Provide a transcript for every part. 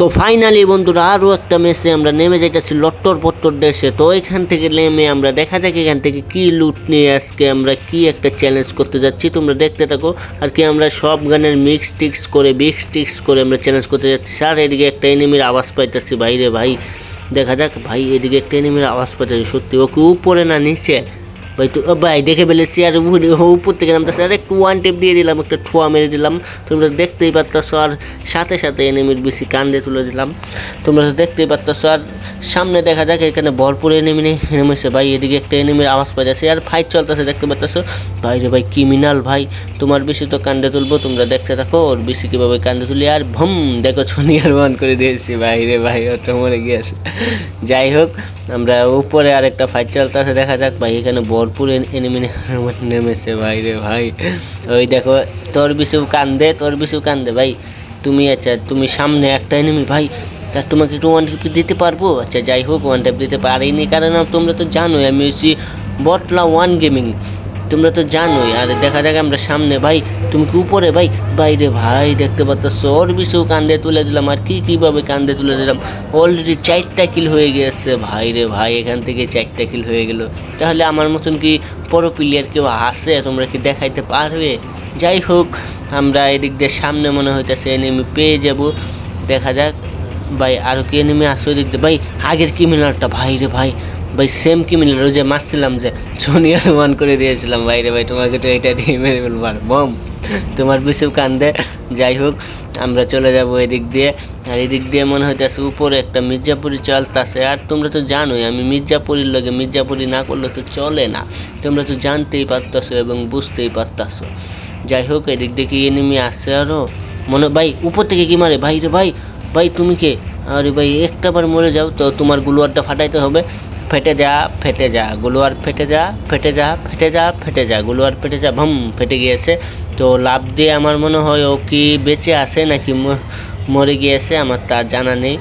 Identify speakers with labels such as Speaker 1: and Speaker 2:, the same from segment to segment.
Speaker 1: তো ফাইনালি বন্ধুরা আরও একটা মেসে আমরা নেমে যাইতেছি লট্টর পট্টর দেশে। তো এখান থেকে নেমে আমরা দেখা যাক এখান থেকে কি লুট নিয়ে আজকে আমরা কি একটা চ্যালেঞ্জ করতে যাচ্ছি। তোমরা দেখতে থাকো। আর কি আমরা সব গানের মিক্স টিক্স করে বিক্স টিক্স করে আমরা চ্যালেঞ্জ করতে যাচ্ছি। স্যার, এদিকে একটা এনিমির আওয়াজ পাইতেছি। বাইরে ভাই, দেখা যাক ভাই, এদিকে একটা এনিমির আওয়াজ পাইতেছি। সত্যি ও কি উপরে না নিচে? ভাই তো ভাই, দেখে ফেলেছি। আর উপর থেকে নামতেছে। আর একটু ওয়ান টেপ দিয়ে দিলাম, একটা ঠোয়া মেরে দিলাম। তোমরা দেখতেই পারতেছো, আর সাথে সাথে এনিমির বেশি কান্দে তুলে দিলাম। তোমরা তো দেখতেই পারতেছো, আর সামনে দেখা যাক, এখানে ভরপুর এনিমি নেমেছে ভাই, এদিকে একটা এনিমির আওয়াজ যাচ্ছে। আর ফাইট চলতেছে, দেখতে পারতেছো? ভাই রে ভাই ক্রিমিনাল ভাই, তোমার বেশি তো কান্দে তুলবো, তোমরা দেখতে থাকো, ওর বেশি কীভাবে কান্দে তুলি, আর ভম, দেখো ছনিয়ার বান করে দিয়েছি। ভাই রে ভাই ওটা মরে গিয়েছে। যাই হোক, আমরা উপরে আরেকটা ফাইট চলতেছে, দেখা যাক ভাই, এখানে ভরপুর এনিমি নেমেছে, ভাই রে ভাই। ওই দেখো, তোর বিশু কান্দে, তোর বিশু কান্দে, ভাই। তুমি আচ্ছা তুমি সামনে একটা এনেমি ভাই। তা তোমাকে একটু ওয়ান টেপ দিতে পারব? আচ্ছা যাই হোক ওয়ান টেপ দিতে পারিনি, কারণ তোমরা তো জানোই, আমি হচ্ছি বটলা ওয়ান গেমিং তোমরা তো জানোই, আর দেখা যাক আমরা সামনে, ভাই, তুমি কি উপরে, ভাই? বাইরে, ভাই, দেখতে পাচ্ছ, ওর বিষেও কান্দে তুলে দিলাম, আর কি কীভাবে কান্দে তুলে দিলাম? অলরেডি চারটা কিল হয়ে গেছে, ভাই রে ভাই, এখান থেকে চারটা কিল হয়ে গেল। তাহলে আমার মতন কি বড় প্লেয়ার কেউ আসে তোমরা কি দেখাইতে পারবে? যাই হোক, আমরা এদিক দিয়ে সামনে মনে হইতেছে এনিমি পেয়ে যাব। দেখা যাক, ভাই আরও কি এনিমি আসছে ওই দিক দিয়ে? ভাই, আগের কি ক্রিমিনালটা ভাই রে ভাই ভাই সেম ক্রিমিনাল ওই যে মারছিলাম যে সোনিয়ার মান করে দিয়েছিলাম। ভাই রে ভাই, তোমাকে তো এটা দিয়ে মেরে ফেলব আর বম। তোমার বিশু কান্দে। যাই হোক, আমরা চলে যাব এদিক দিয়ে। আর এদিক দিয়ে মনে হইতেছে উপরে একটা মির্জাপুরি চলতেছে। আর তোমরা তো জানোই, আমি মির্জাপুরির লগে মির্জাপুরি না করলে তো চলে না। তোমরা তো জানতেই পারতাছো এবং বুঝতেই পারতাছো। যাই হোক, এদিক দিয়ে কি এনিমি আসছে আরও মনে ভাই, উপর থেকে কি মারে? ভাই রে ভাই ভাই, তুমি কে? আরে ভাই একটা বার মরে যাও তো তোমার গুলোয়ারটা ফাটাইতে হবে। ফেটে যা ফেটে যা, গুলোয়ার ফেটে যা ফেটে যা ফেটে যা ফেটে যা, গুলোয়ার ফেটে যা, ভম, ফেটে গিয়েছে। তো লাভ দিয়ে আমার মনে হয় ও কি বেঁচে আছে নাকি মরে গিয়েছে আমার তা জানা নেই।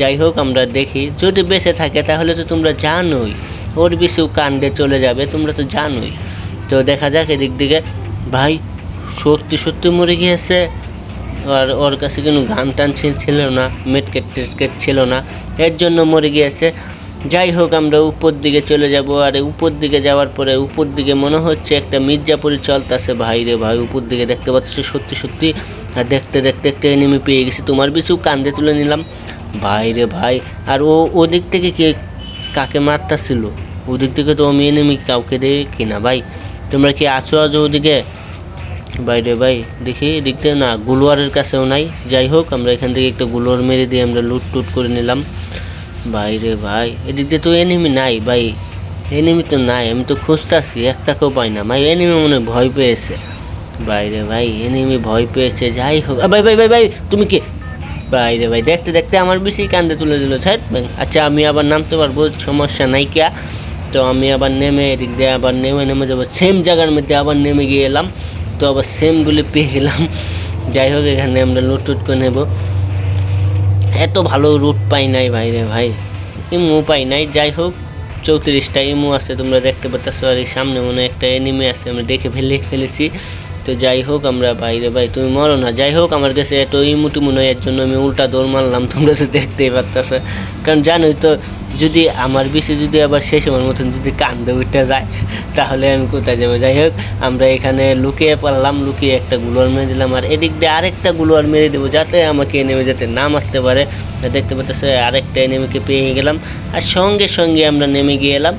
Speaker 1: যাই হোক, আমরা দেখি। যদি বেঁচে থাকে তাহলে তো তোমরা জানোই, ওর বেশি কাণ্ডে চলে যাবে, তোমরা তো জানোই। তো দেখা যাক এদিক দিকে। ভাই, সত্যি সত্যি মরে গিয়েছে? আর ওর কাছে কোনো গান টান ছিল- না মেটকেট টেটকেট ছিল না। এর জন্য মরে গিয়েছে। যাই হোক, আমরা উপর দিকে চলে যাব আর উপর দিকে যাওয়ার পরে উপর দিকে মনে হচ্ছে একটা মির্জাপুরি চলতেছে। ভাই রে ভাই, উপর দিকে দেখতে পাচ্ছ, সত্যি সত্যি। আর দেখতে দেখতে একটা এনিমি পেয়ে গেছি। তোমার পিছু কান্দে তুলে নিলাম। ভাই রে ভাই, আর ও, ওদিক থেকে কে কাকে মারতাছিল? ওদিক থেকে তো আমি এনিমি কাউকে দেখি না ভাই। তোমরা কি আছো আছো ওদিকে? বাইরে, ভাই, দেখি থেকে না, গুলোয়ারের কাছেও নাই। যাই হোক, আমরা এখান থেকে একটা গুলোয়ার মেরে দিয়ে আমরা লুট টুট করে নিলাম। বাইরে, ভাই এদিক দিয়ে তো এনিমি নাই, ভাই। এনিমি তো নাই, আমি তো খুঁজতেছি, একটাকেও পাই না। ভাই এনিমি মনে ভয় পেয়েছে। বাইরে, ভাই এনিমি ভয় পেয়েছে, যাই হোক। ভাই ভাই ভাই ভাই, তুমি কে? বাইরে, ভাই, দেখতে দেখতে আমার বেশি কান্দে তুলে দিল ছাড় আচ্ছা আমি আবার নামতে পারব, সমস্যা নাই কিয়া। তো আমি আবার নেমে এদিক দিয়ে আবার নেমে নেমে যাব সেম জায়গার মধ্যে আবার নেমে গিয়ে এলাম। তো আবার সেমগুলি পেয়ে গেলাম যাই হোক, এখানে আমরা লুট টুট করে নেব। এত ভালো রুট পাই নাই ভাই রে ভাই। ইমু পাই নাই। যাই হোক, চৌত্রিশটা ইমু আছে, তোমরা দেখতে পাচ্ছ আর এই সামনে মনে একটা এনিমে আছে, আমরা দেখে ফেলে ফেলেছি। তো যাই হোক আমরা বাইরে, ভাই, তুমি মরো না। যাই হোক, আমার কাছে এত ইমু মনে হয়, এর জন্য আমি উল্টা দৌড় মারলাম, তোমরা তো দেখতেই পারতেছ। কারণ জানোই তো, যদি আমার বেশি যদি আবার শেষ আমার মতন যদি কান্দে উঠে যায়, তাহলে আমি কোথায় যাব? যাই হোক, আমরা এখানে লুকিয়ে পারলাম লুকিয়ে একটা গুলোয়ার মেরে দিলাম, আর এদিক দিয়ে আরেকটা গুলোয়ার মেরে দেবো, যাতে আমাকে নেমে যাতে না মারতে পারে। দেখতে পাচ্তেছে আরেকটা এনিমিকে পেয়ে গেলাম। আর সঙ্গে সঙ্গে আমরা নেমে গিয়ে এলাম।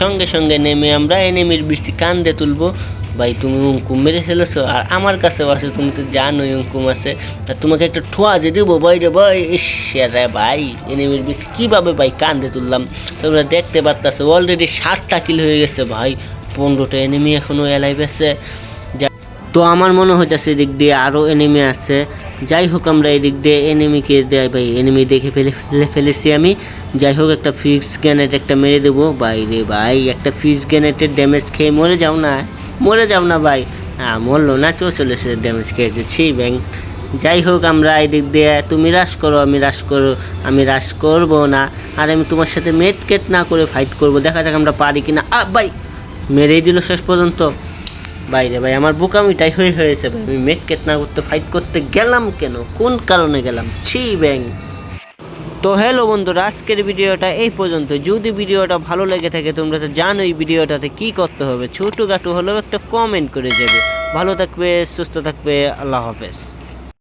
Speaker 1: সঙ্গে সঙ্গে নেমে আমরা এনিমির বেশি কান্দে তুলবো। ভাই, তুমি উঙ্কুম মেরে ফেলেছো। আর আমার কাছেও আছে, তুমি তো জানোই উঙ্কুম আছে। তা তোমাকে একটা ঠোয়া যে দেবো ভাই রে ভাই, ইস রে ভাই, এনিমির বেশি কীভাবে ভাই কান্দে তুললাম। তোমরা দেখতে পারতেছো অলরেডি ষাটটা কিল হয়ে গেছে ভাই। পনেরোটা এনিমি এখনও এলাইভ আছে। তো আমার মনে হইতেছে এদিক দিয়ে আরও এনিমি আছে। যাই হোক, আমরা এদিক দিয়ে এনিমিকে দেয় ভাই এনিমি দেখে ফেলে ফেলে ফেলেছি আমি। যাই হোক, একটা ফিক্স গ্যানেট একটা মেরে দেবো। ভাই রে ভাই, একটা ফিক্স গ্যানেটের ড্যামেজ খেয়ে মরে যাও না। মরে যাও না ভাই। হ্যাঁ মরলো না চৌচল্লিশের ড্যামেজ খেয়েছে। ছি, ব্যাং। যাই হোক, আমরা এদিক দিয়ে, তুমি রাশ করো, আমি রাশ করো, আমি রাশ করব না। আর আমি তোমার সাথে মেট কেট না করে ফাইট করব। দেখা যাক আমরা পারি কিনা। আ ভাই, মেরেই দিল শেষ পর্যন্ত। বাইরে, ভাই, আমার বোকামিটাই হয়ে হয়েছে, ভাই। আমি মেট কেট না করতে ফাইট করতে গেলাম কেন? কোন কারণে গেলাম? ছি, ব্যাং। তো হ্যালো বন্ধুরা, আজকের ভিডিওটা এই পর্যন্ত। যদি ভিডিওটা ভালো লেগে থাকে, তোমরা তো জানো এই ভিডিওটাতে কি করতে হবে। ছোটো ছোটোখাটো হলেও একটা কমেন্ট করে যাবে। ভালো থাকবে, সুস্থ থাকবে, আল্লাহ হাফেজ।